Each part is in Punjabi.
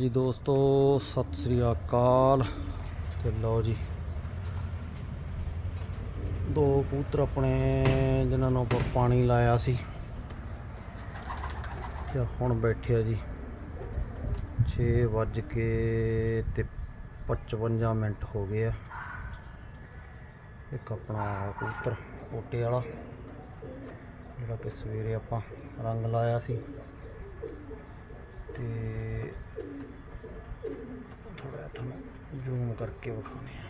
ਜੀ ਦੋਸਤੋ, ਸਤਿ ਸ੍ਰੀ ਅਕਾਲ। ਤੇ ਲਓ ਜੀ। ਦੋ ਕਬੂਤਰ ਆਪਣੇ, ਜਿਨ੍ਹਾਂ ਨੂੰ ਆਪਾਂ ਪਾਣੀ ਲਾਇਆ ਸੀ। ਤੇ ਹੁਣ ਬੈਠੇ ਆ ਜੀ। 6 ਵੱਜ ਕੇ ਤੇ 55 ਮਿੰਟ ਹੋ ਗਏ ਆ। ਇੱਕ ਆਪਣਾ ਕਬੂਤਰ ਕੋਟੇ ਵਾਲਾ, ਜਿਹੜਾ ਕਿ ਸਵੇਰੇ ਆਪਾਂ ਰੰਗ ਲਾਇਆ ਸੀ ਤੇ ਥੋੜਾ ਤੁਹਾਨੂੰ ਜ਼ੂਮ ਕਰਕੇ ਵਿਖਾਉਂਦੇ ਆ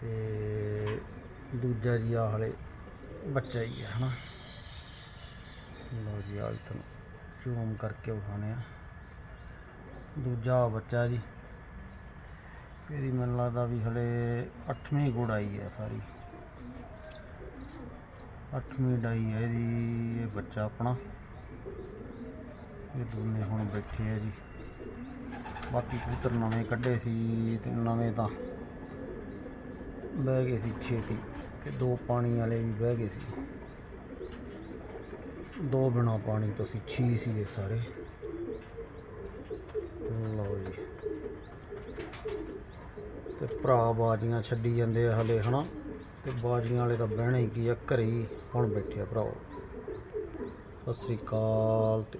ਤੇ ਦੂਜਾ ਜੀ ਆ ਹਲੇ ਬੱਚਾ ਹੀ ਹੈ, ਹਨਾ? ਲਓ ਜੀ, ਆਹ ਤੁਹਾਨੂੰ ਜ਼ੂਮ ਕਰਕੇ ਵਿਖਾਉਂਦੇ ਆ ਦੂਜਾ ਬੱਚਾ ਜੀ, ਇਹਦੀ ਮੈਨੂੰ ਲੱਗਦਾ ਵੀ ਹਲੇ 8ਵੀਂ ਗੁੜਾਈ ਹੈ ਸਾਰੀ। 8ਵੀਂ ਡਾਈ ਹੈ ਇਹਦੀ, ਇਹ ਬੱਚਾ ਆਪਣਾ। ਇਹ ਦੋਨੇ ਹੁਣ ਬੈਠੇ ਆ ਜੀ। ਬਾਕੀ ਕਬੂਤਰ ਨਵੇਂ ਕੱਢੇ ਸੀ ਤੇ ਨਵੇਂ ਤਾਂ ਬਹਿ ਗਏ ਸੀ ਛੇਤੀ ਤੇ ਦੋ ਪਾਣੀ ਵਾਲੇ ਵੀ ਬਹਿ ਗਏ ਸੀ। ਦੋ ਬਿਨਾ ਪਾਣੀ ਤੋਂ ਸੀ ਛੀ ਸੀ ਇਹ ਸਾਰੇ। ਲਓ ਜੀ। ਤੇ ਭਰਾ ਬਾਜੀਆਂ ਛੱਡੀ ਜਾਂਦੇ ਆ ਹਲੇ, ਹਨਾ? ਤੇ ਬਾਜੀਆਂ ਵਾਲੇ ਤਾਂ ਬਹਿਣੇ ਹੀ ਕੀ ਆ, ਘਰੇ ਹੀ ਹੁਣ ਬੈਠੇ ਆ ਭਰਾਓ। ਸਤਿ ਸ੍ਰੀ ਅਕਾਲ ਤੇ